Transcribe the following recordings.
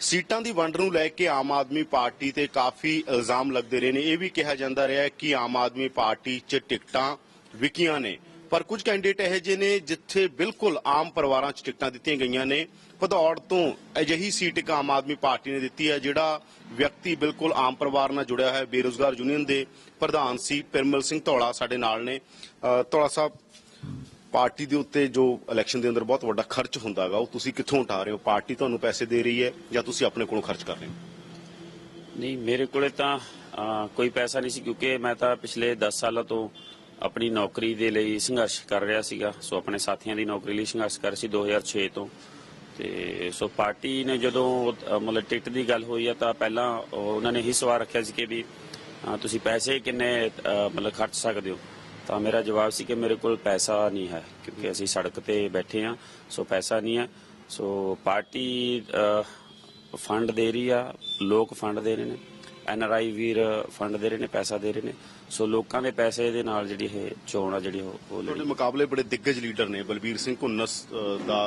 ਸੀਟਾਂ ਦੀ ਵੰਡ ਨੂੰ ਲੈ ਕੇ ਆਮ ਆਦਮੀ ਪਾਰਟੀ ਤੇ ਕਾਫੀ ਇਲਜ਼ਾਮ ਲੱਗਦੇ ਰਹੇ ਨੇ। ਇਹ ਵੀ ਕਿਹਾ ਜਾਂਦਾ ਰਿਹਾ ਕਿ ਆਮ ਆਦਮੀ ਪਾਰਟੀ 'ਚ ਟਿਕਟਾਂ ਵਿਕੀਆਂ ਨੇ। ਪਰ ਕੁਝ ਕੈਂਡੀਡੇਟ ਇਹੋ ਜਿਹੇ ਨੇ ਜਿੱਥੇ ਬਿਲਕੁਲ ਆਮ ਪਰਿਵਾਰਾਂ 'ਚ ਟਿਕਟਾਂ ਦਿੱਤੀਆਂ ਗਈਆਂ ਨੇ। ਭਦੌੜ ਤੋਂ ਅਜਿਹੀ ਸੀਟ ਇੱਕ ਆਮ ਆਦਮੀ ਪਾਰਟੀ ਨੇ ਦਿੱਤੀ ਹੈ ਜਿਹੜਾ ਵਿਅਕਤੀ ਬਿਲਕੁਲ ਆਮ ਪਰਿਵਾਰ ਨਾਲ ਜੁੜਿਆ ਹੋਇਆ ਬੇਰੋਜ਼ਗਾਰ ਯੂਨੀਅਨ ਦੇ ਪ੍ਰਧਾਨ ਸੀ ਪਿਰਮਲ ਸਿੰਘ ਧੌਲਾ ਸਾਡੇ ਨਾਲ ਨੇ। ਅ, ਧੌਲਾ ਸਾਹਿਬ ਪਾਰਟੀ ਦੇ ਉੱਤੇ ਜੋ ਇਲੈਕਸ਼ਨ ਦੇ ਅੰਦਰ ਬਹੁਤ ਵੱਡਾ ਖਰਚ ਹੁੰਦਾਗਾ ਉਹ ਤੁਸੀਂ ਕਿੱਥੋਂ ਉਠਾ ਰਹੇ ਹੋ? ਪਾਰਟੀ ਤੁਹਾਨੂੰ ਪੈਸੇ ਦੇ ਰਹੀ ਹੈ ਜਾਂ ਤੁਸੀਂ ਆਪਣੇ ਕੋਲੋਂ ਖਰਚ ਕਰ ਰਹੇ ਹੋ? ਨਹੀਂ, ਮੇਰੇ ਕੋਲੇ ਤਾਂ ਕੋਈ ਪੈਸਾ ਨਹੀਂ ਸੀ ਕਿਉਂਕਿ ਮੈਂ ਤਾਂ ਪਿਛਲੇ 10 ਸਾਲਾਂ ਤੋਂ ਆਪਣੀ ਨੌਕਰੀ ਦੇ ਲਈ ਸੰਘਰਸ਼ ਕਰ ਰਿਹਾ ਸੀਗਾ। ਸੋ ਆਪਣੇ ਸਾਥੀਆਂ ਦੀ ਨੌਕਰੀ ਲਈ ਸੰਘਰਸ਼ ਕਰ ਸੀ 2006 ਤੋਂ। ਤੇ ਸੋ ਪਾਰਟੀ ਨੇ ਜਦੋਂ ਮਤਲਬ ਟਿਕਟ ਦੀ ਗੱਲ ਹੋਈ ਆ ਤਾਂ ਪਹਿਲਾਂ ਉਹ- ਉਹਨਾਂ ਨੇ ਹੀ ਸਵਾਲ ਰੱਖਿਆ ਸੀ ਕਿ ਵੀ ਤੁਸੀਂ ਪੈਸੇ ਕਿੰਨੇ ਮਤਲਬ ਖਰਚ ਸਕਦੇ ਹੋ? ਤਾਂ ਮੇਰਾ ਜਵਾਬ ਸੀ ਕਿ ਮੇਰੇ ਕੋਲ ਪੈਸਾ ਨਹੀਂ ਹੈ ਕਿਉਂਕਿ ਅਸੀਂ ਸੜਕ ਤੇ ਬੈਠੇ ਆ ਸੋ ਪੈਸਾ ਨਹੀਂ ਹੈ। ਸੋ ਪਾਰਟੀ ਫੰਡ ਦੇ ਰਹੀ ਆ ਲੋਕ ਫੰਡ ਦੇ ਰਹੇ ਨੇ N R I Veer fund ਦੇ ਰਹੇ ਨੇ ਪੈਸਾ ਦੇ ਰਹੇ ਨੇ। ਸੋ ਲੋਕਾਂ ਦੇ ਪੈਸੇ ਦੇ ਨਾਲ ਜਿਹੜੀ ਇਹ ਚੋਣ ਆ ਜਿਹੜੀ ਉਹ ਤੁਹਾਡੇ ਮੁਕਾਬਲੇ ਬੜੇ ਦਿੱਗਜ ਲੀਡਰ ਨੇ ਬਲਬੀਰ ਸਿੰਘ ਘੁੰਨਸ ਦਾ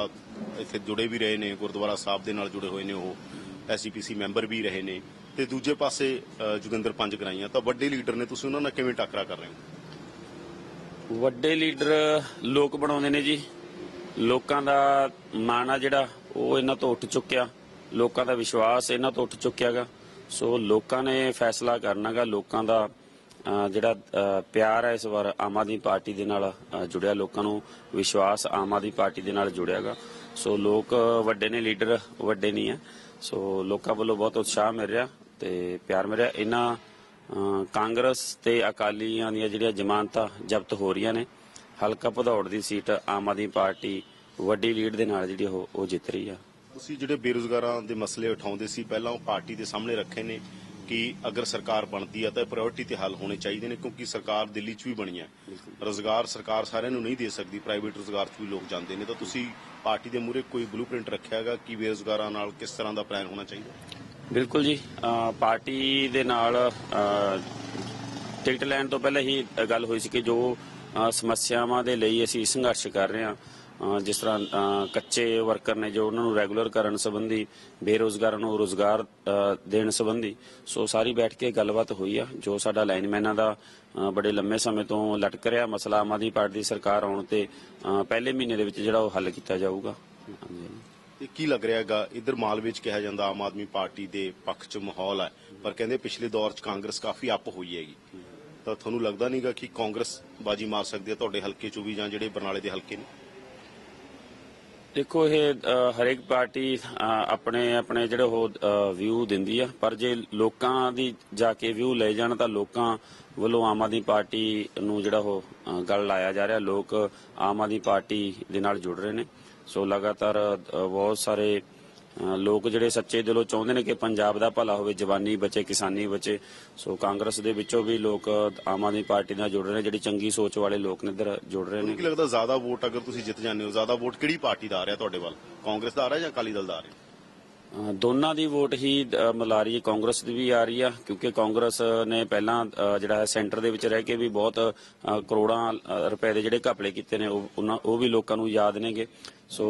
ਇੱਥੇ ਜੁੜੇ ਵੀ ਰਹੇ ਨੇ ਗੁਰਦੁਆਰਾ ਸਾਹਿਬ ਦੇ ਨਾਲ ਜੁੜੇ ਹੋਏ ਨੇ ਉਹ ਐਸਜੀਪੀਸੀ ਮੈਂਬਰ ਵੀ ਰਹੇ ਨੇ। ਤੇ ਦੂਜੇ ਪਾਸੇ ਜੋਗਿੰਦਰ ਪੰਜ ਗਰਾਈਆਂ ਤਾਂ ਵੱਡੇ ਲੀਡਰ ਨੇ ਤੁਸੀਂ ਉਹਨਾਂ ਨਾਲ ਕਿਵੇਂ ਟੱਕਰਾ ਕਰ ਰਹੇ ਹੋ? ਵੱਡੇ ਲੀਡਰ ਲੋਕ ਬਣਾਉਂਦੇ ਨੇ ਜੀ। ਲੋਕਾਂ ਦਾ ਮਾਣ ਆ ਜਿਹੜਾ, ਉਹ ਇਹਨਾਂ ਤੋਂ ਉੱਠ ਚੁੱਕਿਆ। ਲੋਕਾਂ ਦਾ ਵਿਸ਼ਵਾਸ ਇਹਨਾਂ ਤੋਂ ਉੱਠ ਚੁੱਕਿਆਗਾ। ਸੋ ਲੋਕਾਂ ਨੇ ਫੈਸਲਾ ਕਰਨਾਗਾ। ਲੋਕਾਂ ਦਾ ਜਿਹੜਾ ਪਿਆਰ ਹੈ ਇਸ ਵਾਰ ਆਮ ਆਦਮੀ ਪਾਰਟੀ ਦੇ ਨਾਲ ਜੁੜਿਆ। ਲੋਕਾਂ ਨੂੰ ਵਿਸ਼ਵਾਸ ਆਮ ਆਦਮੀ ਪਾਰਟੀ ਦੇ ਨਾਲ ਜੁੜਿਆਗਾ। ਸੋ ਲੋਕ ਵੱਡੇ ਨੇ, ਲੀਡਰ ਵੱਡੇ ਨਹੀਂ ਆ ਸੋ ਲੋਕਾਂ ਵੱਲੋਂ ਬਹੁਤ ਉਤਸ਼ਾਹ ਮਿਲ ਰਿਹਾ ਤੇ ਪਿਆਰ ਮਿਲ ਰਿਹਾ। ਇਹਨਾਂ ਕਾਂਗਰਸ ਤੇ ਅਕਾਲੀਆਂ ਦੀਆਂ ਜਿਹੜੀਆਂ ਜ਼ਮਾਨਤਾਂ ਜ਼ਬਤ ਹੋ ਰਹੀਆਂ ਨੇ ਹਲਕਾ ਭਦੌੜ ਦੀ ਸੀਟ ਆਮ ਆਦਮੀ ਪਾਰਟੀ ਵੱਡੀ ਲੀਡ ਦੇ ਨਾਲ ਜਿਹੜੀ ਉਹ ਜਿੱਤ ਰਹੀ ਆ। ਤੁਸੀਂ ਜਿਹੜੇ ਬੇਰੁਜ਼ਗਾਰਾਂ ਦੇ ਮਸਲੇ ਉਠਾਉਂਦੇ ਸੀ ਪਹਿਲਾਂ ਉਹ ਪਾਰਟੀ ਦੇ ਸਾਹਮਣੇ ਰੱਖੇ ਨੇ ਕਿ ਅਗਰ ਸਰਕਾਰ ਬਣਦੀ ਹੈ ਤਾਂ ਪ੍ਰਾਇੋਰਟੀ ਤੇ ਹੱਲ ਹੋਣੇ ਚਾਹੀਦੇ ਨੇ ਕਿਉਂਕਿ ਸਰਕਾਰ ਦਿੱਲੀ 'ਚ ਵੀ ਬਣੀ ਹੈ ਰੋਜ਼ਗਾਰ ਸਰਕਾਰ ਸਾਰਿਆਂ ਨੂੰ ਨਹੀਂ ਦੇ ਸਕਦੀ ਪ੍ਰਾਈਵੇਟ ਰੋਜ਼ਗਾਰ 'ਚ ਵੀ ਲੋਕ ਜਾਂਦੇ ਨੇ। ਤਾਂ ਤੁਸੀਂ ਪਾਰਟੀ ਦੇ ਮੂਹਰੇ ਕੋਈ ਬਲੂਪ੍ਰਿੰਟ ਰੱਖਿਆ ਹੈਗਾ ਕਿ ਬੇਰੁਜ਼ਗਾਰਾਂ ਨਾਲ ਕਿਸ ਤਰ੍ਹਾਂ ਦਾ ਪਲਾਨ ਹੋਣਾ ਚਾਹੀਦਾ? ਬਿਲਕੁਲ ਜੀ। ਪਾਰਟੀ ਦੇ ਨਾਲ ਟਿਕਟ ਲੈਣ ਤੋਂ ਪਹਿਲਾਂ ਹੀ ਗੱਲ ਹੋਈ ਸੀ ਕਿ ਜੋ ਸਮੱਸਿਆਵਾਂ ਦੇ ਲਈ ਅਸੀਂ ਸੰਘਰਸ਼ ਕਰ ਰਹੇ ਹਾਂ ਜਿਸ ਤਰ੍ਹਾਂ ਕੱਚੇ ਵਰਕਰ ਨੇ ਜੋ ਉਹਨਾਂ ਨੂੰ ਰੈਗੂਲਰ ਕਰਨ ਸੰਬੰਧੀ ਬੇਰੋਜ਼ਗਾਰਾਂ ਨੂੰ ਰੋਜ਼ਗਾਰ ਦੇਣ ਸੰਬੰਧੀ, ਸੋ ਸਾਰੀ ਬੈਠ ਕੇ ਗੱਲਬਾਤ ਹੋਈ ਆ, ਜੋ ਸਾਡਾ ਲਾਈਨਮੈਨਾਂ ਦਾ ਬੜੇ ਲੰਮੇ ਸਮੇਂ ਤੋਂ ਲਟਕ ਰਿਹਾ, ਮਸਲਾ ਆਮ ਆਦਮੀ ਪਾਰਟੀ ਦੀ ਸਰਕਾਰ ਆਉਣ ਤੇ ਪਹਿਲੇ ਮਹੀਨੇ ਦੇ ਵਿੱਚ ਜਿਹੜਾ ਉਹ ਹੱਲ ਕੀਤਾ ਜਾਊਗਾ। ਹਾਂਜੀ। ਇਹ ਕੀ ਲੱਗ ਰਿਹਾ ਹੈਗਾ? ਇਧਰ ਮਾਲਵੇ 'ਚ ਕਿਹਾ ਜਾਂਦਾ ਆਮ ਆਦਮੀ ਪਾਰਟੀ ਦੇ ਪੱਖ 'ਚ ਮਾਹੌਲ ਹੈ, ਪਰ ਕਹਿੰਦੇ ਪਿਛਲੇ ਦੌਰ 'ਚ ਕਾਂਗਰਸ ਕਾਫੀ ਅੱਪ ਹੋਈ ਹੈਗੀ। ਤਾਂ ਤੁਹਾਨੂੰ ਲੱਗਦਾ ਨਹੀਂਗਾ ਕਿ ਕਾਂਗਰਸ ਬਾਜੀ ਮਾਰ ਸਕਦੀ ਹੈ ਤੁਹਾਡੇ ਹਲਕੇ 'ਚੋਂ ਵੀ ਜਾਂ ਜਿਹੜੇ ਬਰਨਾਲੇ ਦੇ ਹਲਕੇ ਨੇ? ਦੇਖੋ, ਇਹ ਹਰੇਕ ਪਾਰਟੀ ਆਪਣੇ ਆਪਣੇ ਜਿਹੜੇ ਉਹ ਵਿਊ ਦਿੰਦੀ ਆ। ਪਰ ਜੇ ਲੋਕਾਂ ਦੀ ਜਾ ਕੇ ਵਿਊ ਲੈ ਜਾਣ, ਤਾਂ ਲੋਕਾਂ ਵੱਲੋਂ ਆਮ ਆਦਮੀ ਪਾਰਟੀ ਨੂੰ ਜਿਹੜਾ ਉਹ ਗੱਲ ਲਾਇਆ ਜਾ ਰਿਹਾ। ਲੋਕ ਆਮ ਆਦਮੀ ਪਾਰਟੀ ਦੇ ਨਾਲ ਜੁੜ ਰਹੇ ਨੇ। ਸੋ ਲਗਾਤਾਰ ਬਹੁਤ ਸਾਰੇ ਲੋਕ ਜਿਹੜੇ ਸੱਚੇ ਦਿਲੋਂ ਚਾਹੁੰਦੇ ਨੇ ਕਿ ਪੰਜਾਬ ਦਾ ਭਲਾ ਹੋਵੇ ਜਵਾਨੀ ਬਚੇ ਕਿਸਾਨੀ ਬਚੇ। ਸੋ ਕਾਂਗਰਸ ਦੇ ਵਿੱਚੋਂ ਵੀ ਲੋਕ ਆਮ ਆਦਮੀ ਪਾਰਟੀ ਨਾਲ ਜੁੜ ਰਹੇ ਨੇ ਜਿਹੜੀ ਚੰਗੀ ਸੋਚ ਵਾਲੇ ਲੋਕ ਨੇ ਇੱਧਰ ਜੁੜ ਰਹੇ ਨੇ। ਕੀ ਲੱਗਦਾ ਜ਼ਿਆਦਾ ਵੋਟ ਅਗਰ ਤੁਸੀਂ ਜਿੱਤ ਜਾਂਦੇ ਹੋ ਜ਼ਿਆਦਾ ਵੋਟ ਕਿਹੜੀ ਪਾਰਟੀ ਦਾ ਆ ਰਿਹਾ ਤੁਹਾਡੇ ਵੱਲ? ਕਾਂਗਰਸ ਦਾ ਆ ਰਿਹਾ ਜਾਂ ਅਕਾਲੀ ਦਲ ਦਾ ਆ ਰਿਹਾ? ਦੋਨਾਂ ਦੀ ਵੋਟ ਹੀ ਅ, ਮਿਲਾ ਰਹੀ ਹੈ ਕਾਂਗਰਸ ਦੀ ਵੀ ਆ ਰਹੀ ਆ ਕਿਉਂਕਿ ਕਾਂਗਰਸ ਨੇ ਪਹਿਲਾਂ ਜਿਹੜਾ ਹੈ ਸੈਂਟਰ ਦੇ ਵਿੱਚ ਰਹਿ ਕੇ ਵੀ ਬਹੁਤ ਕਰੋੜਾਂ ਰੁਪਏ ਦੇ ਜਿਹੜੇ ਘਪਲੇ ਕੀਤੇ ਨੇ ਉਹ ਵੀ ਲੋਕਾਂ ਨੂੰ ਯਾਦ ਨੇਗੇ। ਸੋ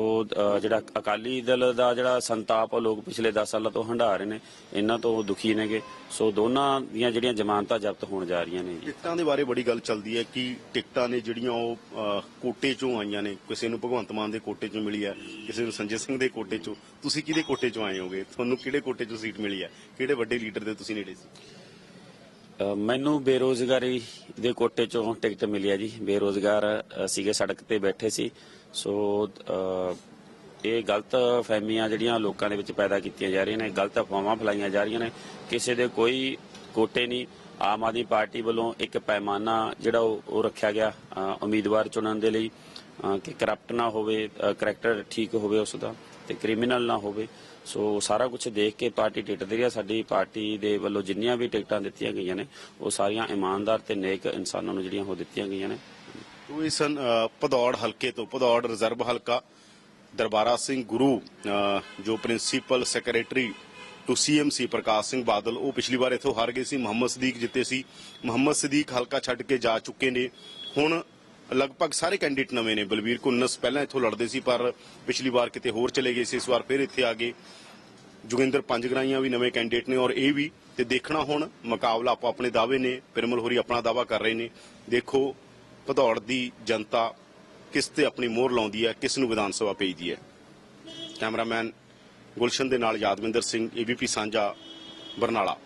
ਜਿਹੜਾ ਅਕਾਲੀ ਦਲ ਦਾ ਜਿਹੜਾ ਸੰਤਾਪ ਉਹ ਲੋਕ ਪਿਛਲੇ 10 ਸਾਲਾਂ ਤੋਂ ਹੰਢਾ ਰਹੇ ਨੇ, ਇਹਨਾਂ ਤੋਂ ਦੁਖੀ ਨੇਗੇ। ਸੋ, ਦੋਨਾਂ ਦੀਆਂ ਜਿਹੜੀਆਂ ਜ਼ਮਾਨਤਾਂ ਜ਼ਬਤ ਹੋਣ ਜਾ ਰਹੀਆਂ ਨੇ ਟਿਕਟਾਂ ਦੇ ਬਾਰੇ ਬੜੀ ਗੱਲ ਚੱਲਦੀ ਹੈ ਕਿ ਟਿਕਟਾਂ ਨੇ ਜਿਹੜੀਆਂ ਉਹ ਕੋਟੇ ਚੋਂ ਆਈਆਂ ਨੇ। ਕਿਸੇ ਨੂੰ ਭਗਵੰਤ ਮਾਨ ਦੇ ਕੋਟੇ ਚੋਂ ਮਿਲੀ ਹੈ, ਕਿਸੇ ਨੂੰ ਸੰਜੇ ਸਿੰਘ ਦੇ ਕੋਟੇ ਚੋਂ। ਤੁਸੀਂ ਕਿਹਦੇ ਕੋਟੇ ਚੋਂ ਆਏ ਹੋਗੇ? ਤੁਹਾਨੂੰ ਕਿਹੜੇ ਕੋਟੇ ਚੋਂ ਸੀਟ ਮਿਲੀ ਹੈ? ਕਿਹੜੇ ਵੱਡੇ ਲੀਡਰ ਦੇ ਤੁਸੀਂ ਨੇੜੇ ਸੀ? ਮੈਨੂੰ ਬੇਰੋਜ਼ਗਾਰੀ ਦੇ ਕੋਟੇ ਚੋਂ ਟਿਕਟ ਮਿਲਿਆ ਜੀ। ਬੇਰੋਜ਼ਗਾਰ ਸੀਗੇ, ਸੜਕ ਤੇ ਬੈਠੇ ਸੀ। ਸੋ ਇਹ ਗਲਤ ਫਹਿਮੀਆਂ ਜਿਹੜੀਆਂ ਲੋਕਾਂ ਦੇ ਵਿੱਚ ਪੈਦਾ ਕੀਤੀਆਂ ਜਾ ਰਹੀਆਂ ਨੇ, ਗਲਤ ਅਫਵਾਹਾਂ ਫੈਲਾਈਆਂ ਜਾ ਰਹੀਆਂ ਨੇ, ਕਿਸੇ ਦੇ ਕੋਈ ਕੋਟੇ ਨਹੀਂ। ਆਮ ਆਦਮੀ ਪਾਰਟੀ ਵੱਲੋਂ ਇੱਕ ਪੈਮਾਨਾ ਜਿਹੜਾ ਉਹ ਰੱਖਿਆ ਗਿਆ ਉਮੀਦਵਾਰ ਚੁਣਨ ਦੇ ਲਈ ਕਿ ਕਰਪਟ ਨਾ ਹੋਵੇ ਕਰੈਕਟਰ ਠੀਕ ਹੋਵੇ ਉਸ ਦਾ। ਤੇ ਕ੍ਰਿਮੀਨਲ ਨਾ ਹੋਵੇ। ਸੋ ਸਾਰਾ ਕੁਝ ਦੇਖ ਕੇ ਪਾਰਟੀ ਟਿਕਟ ਆ। ਸਾਡੀ ਪਾਰਟੀ ਦੇ ਵੱਲੋਂ ਜਿੰਨੀਆਂ ਵੀ ਟਿਕਟਾਂ ਦਿੱਤੀਆਂ ਗਈਆਂ ਨੇ ਉਹ ਸਾਰੀਆਂ ਇਮਾਨਦਾਰ ਤੇ ਨੇਕ ਇਨਸਾਨਾਂ ਨੂੰ ਜਿਹੜੀਆਂ ਉਹ ਦਿੱਤੀਆਂ ਗਈਆਂ ਨੇ। ਉਹ ਇਸ ਅਹ, ਭਦੌੜ ਹਲਕੇ ਤੋਂ ਭਦੌੜ ਰਿਜ਼ਰਵ ਹਲਕਾ ਦਰਬਾਰਾ ਸਿੰਘ ਗੁਰੂ ਜੋ principal secretary to CMC Parkash Singh Badal ਉਹ ਪਿਛਲੀ ਵਾਰ ਇਥੋਂ ਹਾਰ ਗਏ ਸੀ ਮੁਹੰਮਦ ਸਦੀਕ ਜਿੱਤੇ ਸੀ। ਮੁਹੰਮਦ ਸਦੀਕ ਹਲਕਾ ਛੱਡ ਕੇ ਜਾ ਚੁੱਕੇ ਨੇ। ਹੁਣ ਲਗਭਗ ਸਾਰੇ ਕੈਂਡੀਡੇਟ ਨਵੇਂ ਨੇ। ਬਲਬੀਰ ਕੁੰਨਸ ਪਹਿਲਾਂ ਇੱਥੋਂ ਲੜਦੇ ਸੀ, ਪਰ ਪਿਛਲੀ ਵਾਰ ਕਿਤੇ ਹੋਰ ਚਲੇ ਗਏ ਸੀ, ਇਸ ਵਾਰ ਫਿਰ ਇੱਥੇ ਆ ਗਏ। ਜੋਗਿੰਦਰ ਪੰਜਗਰਾਈਆਂ ਵੀ ਨਵੇਂ ਕੈਂਡੀਡੇਟ ਨੇ ਔਰ ਇਹ ਵੀ, ਤੇ ਦੇਖਣਾ ਹੁਣ ਮੁਕਾਬਲਾ ਆਪੋ ਆਪਣੇ ਦਾਅਵੇ ਨੇ, ਪਿਰਮਲ ਹੋਰੀ ਆਪਣਾ ਦਾਅਵਾ ਕਰ ਰਹੇ ਨੇ। ਦੇਖੋ, ਭਦੌੜ ਦੀ ਜਨਤਾ ਕਿਸ ਤੇ ਆਪਣੀ ਮੋਹਰ ਲਾਉਂਦੀ ਹੈ, ਕਿਸ ਨੂੰ ਵਿਧਾਨ ਸਭਾ ਭੇਜਦੀ ਹੈ। ਕੈਮਰਾਮੈਨ ਗੁਲਸ਼ਨ ਦੇ ਨਾਲ ਯਾਦਵਿੰਦਰ ਸਿੰਘ, ਏਬੀਪੀ ਸਾਂਝਾ, ਬਰਨਾਲਾ।